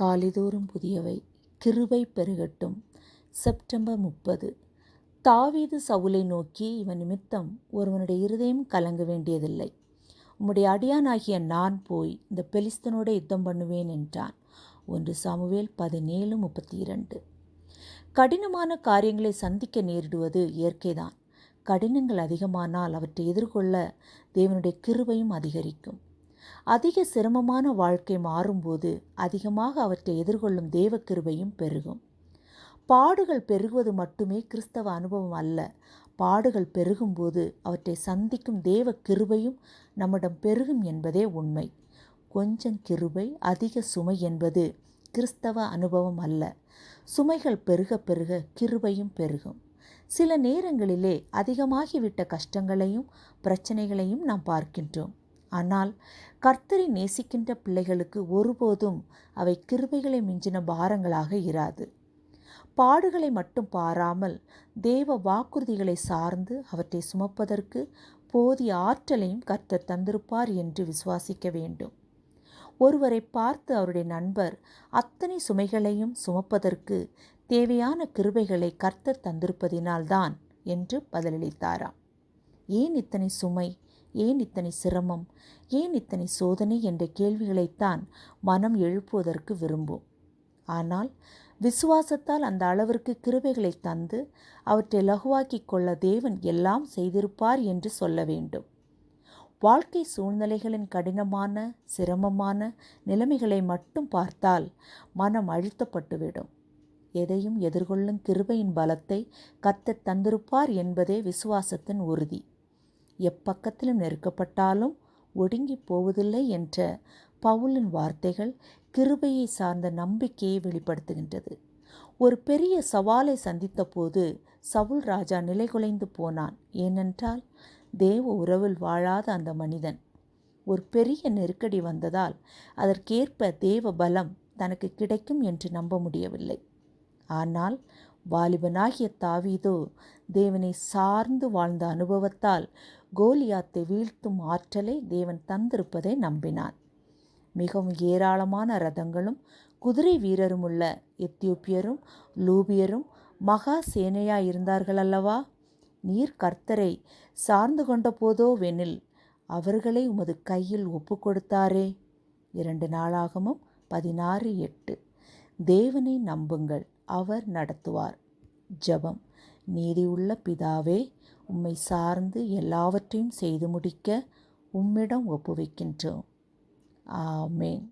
காலிதோறும் புதியவை. கிருபை பெருகட்டும். செப்டம்பர் முப்பது. தாவீது சவுலை நோக்கி இவன் நிமித்தம் ஒருவனுடைய இருதயம் கலங்க வேண்டியதில்லை. உம்முடைய அடியானாகிய நான் போய் இந்த பெலிஸ்தனோட யுத்தம் பண்ணுவேன் என்றான். ஒன்று சாமுவேல் பதினேழு முப்பத்தி இரண்டு கடினமான காரியங்களை சந்திக்க நேரிடுவது இயற்கைதான். கடினங்கள் அதிகமானால் அவற்றை எதிர்கொள்ள தேவனுடைய கிருபையும் அதிகரிக்கும். அதிக சிரமமான வாழ்க்கை மாறும்போது அதிகமாக அவற்றை எதிர்கொள்ளும் தேவ கிருபையும் பெருகும். பாடுகள் பெருகுவது மட்டுமே கிறிஸ்தவ அனுபவம் அல்ல. பாடுகள் பெருகும்போது அவற்றை சந்திக்கும் தேவ கிருபையும் நம்மிடம் பெருகும் என்பதே உண்மை. கொஞ்சம் கிருபை அதிக சுமை என்பது கிறிஸ்தவ அனுபவம் அல்ல. சுமைகள் பெருக பெருக கிருபையும் பெருகும். சில நேரங்களிலே அதிகமாகிவிட்ட கஷ்டங்களையும் பிரச்சனைகளையும் நாம் பார்க்கின்றோம். ஆனால் கர்த்தரை நேசிக்கின்ற பிள்ளைகளுக்கு ஒருபோதும் அவை கிருபைகளை மிஞ்சின பாரங்களாக இராது. பாடுகளை மட்டும் பாராமல் தேவ வாக்குறுதிகளை சார்ந்து அவற்றை சுமப்பதற்கு போதிய ஆற்றலையும் கர்த்தர் தந்திருப்பார் என்று விசுவாசிக்க வேண்டும். ஒருவரை பார்த்து அவருடைய நண்பர் அத்தனை சுமைகளையும் சுமப்பதற்கு தேவையான கிருபைகளை கர்த்தர் தந்திருப்பதினால்தான் என்று பதிலளித்தாராம். ஏன் இத்தனை சுமை? ஏன் இத்தனை சிரமம்? ஏன் இத்தனை சோதனை என்ற கேள்விகளைத்தான் மனம் எழுப்புவதற்கு விரும்பும். ஆனால் விசுவாசத்தால் அந்த அளவிற்கு கிருபைகளை தந்து அவற்றை லகுவாக்கிக் கொள்ள தேவன் எல்லாம் செய்திருப்பார் என்று சொல்ல வேண்டும். வாழ்க்கை சூழ்நிலைகளின் கடினமான சிரமமான நிலைமைகளை மட்டும் பார்த்தால் மனம் அழுத்தப்பட்டுவிடும். எதையும் எதிர்கொள்ளும் கிருபையின் பலத்தை கத்த தந்திருப்பார் என்பதே விசுவாசத்தின் உறுதி. எப்பக்கத்திலும் நெருக்கப்பட்டாலும் ஒடுங்கி போவதில்லை என்ற பவுலின் வார்த்தைகள் கிருபையை சார்ந்த நம்பிக்கையை வெளிப்படுத்துகின்றது. ஒரு பெரிய சவாலை சந்தித்த போது சவுல் ராஜா நிலைகுலைந்து போனான். ஏனென்றால் தேவ உறவில் வாழாத அந்த மனிதன். ஒரு பெரிய நெருக்கடி வந்ததால் அதற்கேற்ப தேவ பலம் தனக்கு கிடைக்கும் என்று நம்ப முடியவில்லை. ஆனால் வாலிபனாகிய தாவீதோ தேவனை சார்ந்து வாழ்ந்த அனுபவத்தால் கோலியாத்தை வீழ்த்தும் ஆற்றலை தேவன் தந்திருப்பதை நம்பினான். மிகவும் ஏராளமான ரதங்களும் குதிரை வீரரும் உள்ள எத்தியோப்பியரும் லூபியரும் மகா சேனையாய் இருந்தார்கள் அல்லவா நீர் கர்த்தரை சார்ந்து கொண்ட போதோ வெனில் அவர்களை உமது கையில் ஒப்பு கொடுத்தாரே இரண்டு நாளாகமும் பதினாறு எட்டு. தேவனை நம்புங்கள் அவர் நடத்துவார். ஜபம். நீதியுள்ள பிதாவே உம்மை சார்ந்து எல்லாவற்றையும் செய்து முடிக்க உம்மிடம் ஒப்புவிக்கின்றோம். ஆமேன்.